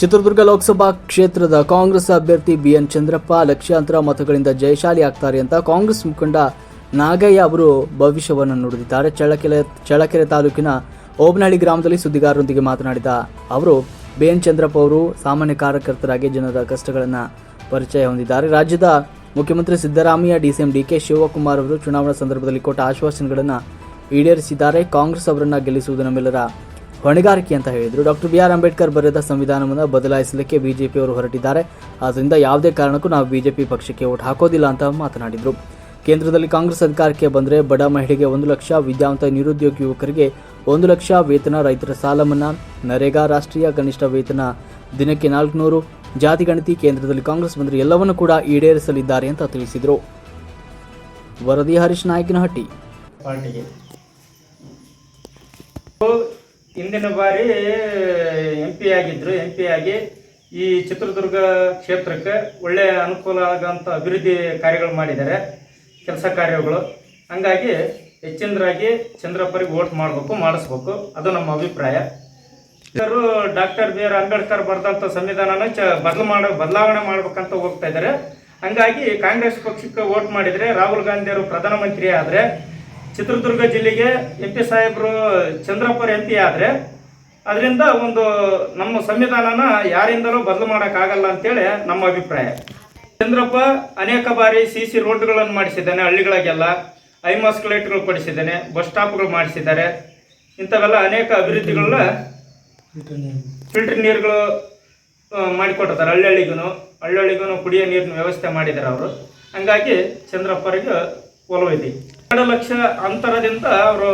ಚಿತ್ರದುರ್ಗ ಲೋಕಸಭಾ ಕ್ಷೇತ್ರದ ಕಾಂಗ್ರೆಸ್ ಅಭ್ಯರ್ಥಿ ಬಿಎನ್ ಚಂದ್ರಪ್ಪ ಲಕ್ಷಾಂತರ ಮತಗಳಿಂದ ಜಯಶಾಲಿ ಆಗ್ತಾರೆ ಅಂತ ಕಾಂಗ್ರೆಸ್ ಮುಖಂಡ ನಾಗಯ್ಯ ಅವರು ಭವಿಷ್ಯವನ್ನು ನುಡಿದಿದ್ದಾರೆ. ಚಳ್ಳಕೆರೆ ಚಳ್ಳಕೆರೆ ತಾಲೂಕಿನ ಓಬನಹಳ್ಳಿ ಗ್ರಾಮದಲ್ಲಿ ಸುದ್ದಿಗಾರರೊಂದಿಗೆ ಮಾತನಾಡಿದ ಅವರು, ಬಿಎನ್ ಚಂದ್ರಪ್ಪ ಅವರು ಸಾಮಾನ್ಯ ಕಾರ್ಯಕರ್ತರಾಗಿ ಜನರ ಕಷ್ಟಗಳನ್ನು ಪರಿಚಯ ಹೊಂದಿದ್ದಾರೆ. ರಾಜ್ಯದ ಮುಖ್ಯಮಂತ್ರಿ ಸಿದ್ದರಾಮಯ್ಯ, ಡಿಸಿಎಂ ಡಿಕೆ ಶಿವಕುಮಾರ್ ಅವರು ಚುನಾವಣಾ ಸಂದರ್ಭದಲ್ಲಿ ಕೊಟ್ಟ ಆಶ್ವಾಸನೆಗಳನ್ನು ಈಡೇರಿಸಿದ್ದಾರೆ. ಕಾಂಗ್ರೆಸ್ ಅವರನ್ನು ಗೆಲ್ಲಿಸುವುದು ನಮ್ಮೆಲ್ಲರ ಹೊಣೆಗಾರಿಕೆ ಅಂತ ಹೇಳಿದರು. ಡಾಕ್ಟರ್ ಬಿ ಆರ್ ಅಂಬೇಡ್ಕರ್ ಬರೆದ ಸಂವಿಧಾನವನ್ನು ಬದಲಾಯಿಸಲಿಕ್ಕೆ ಬಿಜೆಪಿಯವರು ಹೊರಟಿದ್ದಾರೆ. ಆದ್ದರಿಂದ ಯಾವುದೇ ಕಾರಣಕ್ಕೂ ನಾವು ಬಿಜೆಪಿ ಪಕ್ಷಕ್ಕೆ ಓಟ್ ಹಾಕೋದಿಲ್ಲ ಅಂತ ಮಾತನಾಡಿದರು. ಕೇಂದ್ರದಲ್ಲಿ ಕಾಂಗ್ರೆಸ್ ಅಧಿಕಾರಕ್ಕೆ ಬಂದರೆ ಬಡ ಮಹಿಳೆಗೆ ಒಂದು ಲಕ್ಷ, ವಿದ್ಯಾವಂತ ನಿರುದ್ಯೋಗಿ ಯುವಕರಿಗೆ ಒಂದು ಲಕ್ಷ ವೇತನ, ರೈತರ ಸಾಲ ಮನ್ನಾ ನರೇಗಾ ರಾಷ್ಟ್ರೀಯ ಕನಿಷ್ಠ ವೇತನ, ದಿನಕ್ಕೆ ನಾಲ್ಕುನೂರು. ಜಾತಿ ಗಣತಿ ಕೇಂದ್ರದಲ್ಲಿ ಕಾಂಗ್ರೆಸ್ ಬಂದರೆ ಎಲ್ಲವನ್ನೂ ಕೂಡ ಈಡೇರಿಸಲಿದ್ದಾರೆ ಅಂತ ತಿಳಿಸಿದರು. ವರದಿ ಹರೀಶ್ ನಾಯಕನಹಟ್ಟಿ. ಹಿಂದಿನ ಬಾರಿ ಎಂ ಪಿ ಆಗಿದ್ರು. ಎಂ ಪಿ ಆಗಿ ಈ ಚಿತ್ರದುರ್ಗ ಕ್ಷೇತ್ರಕ್ಕೆ ಒಳ್ಳೆ ಅನುಕೂಲ ಆಗಂತ ಅಭಿವೃದ್ಧಿ ಕಾರ್ಯಗಳು ಮಾಡಿದ್ದಾರೆ. ಕೆಲಸ ಕಾರ್ಯಗಳು. ಹಂಗಾಗಿ ಹೆಚ್ಚಿನದಾಗಿ ಚಂದ್ರಪ್ಪರಿಗೆ ವೋಟ್ ಮಾಡಬೇಕು, ಮಾಡಿಸ್ಬೇಕು. ಅದು ನಮ್ಮ ಅಭಿಪ್ರಾಯ. ಇವರು ಡಾಕ್ಟರ್ ಬಿ ಆರ್ ಅಂಬೇಡ್ಕರ್ ಬರೆದಂಥ ಸಂವಿಧಾನನ ಚ ಬದಲು ಮಾಡ, ಬದಲಾವಣೆ ಮಾಡ್ಬೇಕಂತ ಹೋಗ್ತಾ ಇದ್ದಾರೆ. ಹಂಗಾಗಿ ಕಾಂಗ್ರೆಸ್ ಪಕ್ಷಕ್ಕೆ ವೋಟ್ ಮಾಡಿದರೆ ರಾಹುಲ್ ಗಾಂಧಿಯವರು ಪ್ರಧಾನಮಂತ್ರಿ ಆದರೆ ಚಿತ್ರದುರ್ಗ ಜಿಲ್ಲೆಗೆ ಎಂ ಪಿ ಸಾಹೇಬರು ಚಂದ್ರಪ್ಪರ್ ಎಂ ಪಿ ಆದರೆ ಅದರಿಂದ ಒಂದು ನಮ್ಮ ಸಂವಿಧಾನನ ಯಾರಿಂದಲೂ ಬದಲು ಮಾಡೋಕ್ಕಾಗಲ್ಲ ಅಂತೇಳಿ ನಮ್ಮ ಅಭಿಪ್ರಾಯ. ಚಂದ್ರಪ್ಪ ಅನೇಕ ಬಾರಿ ಸಿ ಸಿ ರೋಡ್ಗಳನ್ನು ಮಾಡಿಸಿದ್ದಾನೆ, ಹಳ್ಳಿಗಳಿಗೆಲ್ಲ ಐಮಾಸ್ ಲೈಟ್ಗಳು ಕೊಡಿಸಿದ್ದಾನೆ, ಬಸ್ ಸ್ಟಾಪ್ಗಳು ಮಾಡಿಸಿದ್ದಾರೆ, ಇಂಥವೆಲ್ಲ ಅನೇಕ ಅಭಿವೃದ್ಧಿಗಳನ್ನ ಫಿಲ್ಟರ್ ನೀರುಗಳು ಮಾಡಿಕೊಟ್ಟಿದ್ದಾರೆ. ಹಳ್ಳಿಗೂ ಹಳ್ಳಿಗೂ ಕುಡಿಯೋ ನೀರಿನ ವ್ಯವಸ್ಥೆ ಮಾಡಿದ್ದಾರೆ ಅವರು. ಹಂಗಾಗಿ ಚಂದ್ರಪ್ಪರಿಗೆ ಒಲವಿದೆ ಎರಡು ಲಕ್ಷ ಅಂತರದಿಂದ ಅವರು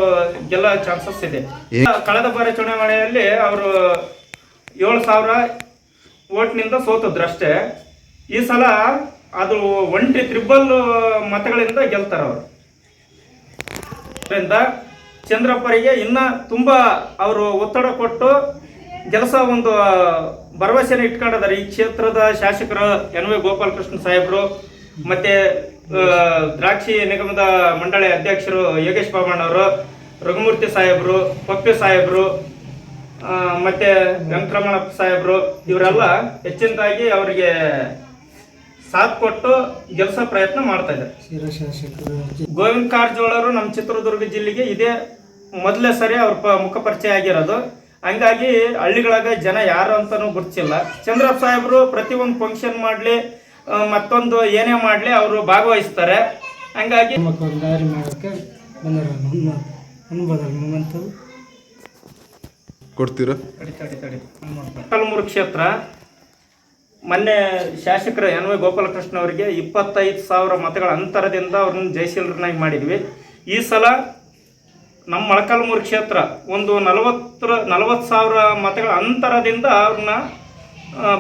ಗೆಲ್ಲ ಚಾನ್ಸಸ್ ಇದೆ. ಕಳೆದ ಬಾರಿ ಚುನಾವಣೆಯಲ್ಲಿ ಅವರು ಏಳು ಸಾವಿರ ಓಟ್ನಿಂದ ಸೋತದ್ರು ಅಷ್ಟೇ. ಈ ಸಲ ಅದು ಒಂಟಿ ತ್ರಿಬಲ್ ಮತಗಳಿಂದ ಗೆಲ್ತಾರೆ ಅವರು. ಅದರಿಂದ ಚಂದ್ರಪ್ಪರಿಗೆ ಇನ್ನ ತುಂಬಾ ಅವರು ಒತ್ತಡ ಕೊಟ್ಟು ಕೆಲಸ ಒಂದು ಭರವಸೆನ ಇಟ್ಕೊಂಡಿದ್ದಾರೆ. ಈ ಕ್ಷೇತ್ರದ ಶಾಸಕರು ಎನ್ ವಿ ಗೋಪಾಲಕೃಷ್ಣ ಸಾಹೇಬರು ಮತ್ತೆ ದ್ರಾಕ್ಷಿ ನಿಗಮದ ಮಂಡಳಿ ಅಧ್ಯಕ್ಷರು ಯೋಗೇಶ್ ಬಾಬಣ್ಣವರು ರಘುಮೂರ್ತಿ ಸಾಹೇಬರು, ಪಪ್ಪೆ ಸಾಹೇಬರು ಮತ್ತು ವೆಂಕಟರಮಣಪ್ಪ ಸಾಹೇಬರು, ಇವರೆಲ್ಲ ಹೆಚ್ಚಿನದಾಗಿ ಅವರಿಗೆ ಸಾಥ್ ಕೊಟ್ಟು ಗೆಲ್ಸೋ ಪ್ರಯತ್ನ ಮಾಡ್ತಾ ಇದ್ದಾರೆ. ಗೋವಿಂದ ಕಾರಜೋಳರು ನಮ್ಮ ಚಿತ್ರದುರ್ಗ ಜಿಲ್ಲೆಗೆ ಇದೇ ಮೊದಲೇ ಸರಿ ಅವ್ರ ಪ ಮುಖ ಪರಿಚಯ ಆಗಿರೋದು. ಹಂಗಾಗಿ ಹಳ್ಳಿಗಳಾಗ ಜನ ಯಾರು ಅಂತಾನೂ ಗುರ್ತಿಲ್ಲ ಚಂದ್ರಪ್ಪ ಸಾಹೇಬರು ಪ್ರತಿಯೊಂದು ಫಂಕ್ಷನ್ ಮಾಡಲಿ ಮತ್ತೊಂದು ಏನೇ ಮಾಡಲಿ ಅವರು ಭಾಗವಹಿಸ್ತಾರೆ. ಹಂಗಾಗಿ ಮಕ್ಕಳು ದಾರಿ ಮಾಡೋಕ್ಕೆ ಬಂದಾರ ಕೊಡ್ತೀರಾ? ಕಲ್ಮೂರು ಕ್ಷೇತ್ರ. ಮೊನ್ನೆ ಶಾಸಕರು ಎನ್ ವೈ ಗೋಪಾಲಕೃಷ್ಣ ಅವರಿಗೆ ಇಪ್ಪತ್ತೈದು ಸಾವಿರ ಮತಗಳ ಅಂತರದಿಂದ ಅವ್ರನ್ನ ಜಯಶೀಲರನ್ನಾಗಿ ಮಾಡಿದ್ವಿ. ಈ ಸಲ ನಮ್ಮ ಮೊಳಕಾಲ್ಮೂರು ಕ್ಷೇತ್ರ ಒಂದು ನಲವತ್ತರ ನಲವತ್ತು ಸಾವಿರ ಮತಗಳ ಅಂತರದಿಂದ ಅವ್ರನ್ನ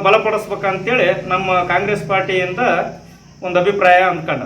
ಬಲಪಡಿಸ್ಬೇಕಂತೇಳಿ ನಮ್ಮ ಕಾಂಗ್ರೆಸ್ ಪಾರ್ಟಿಯಿಂದ ಒಂದು ಅಭಿಪ್ರಾಯ ಅಂದ್ಕೊಂಡ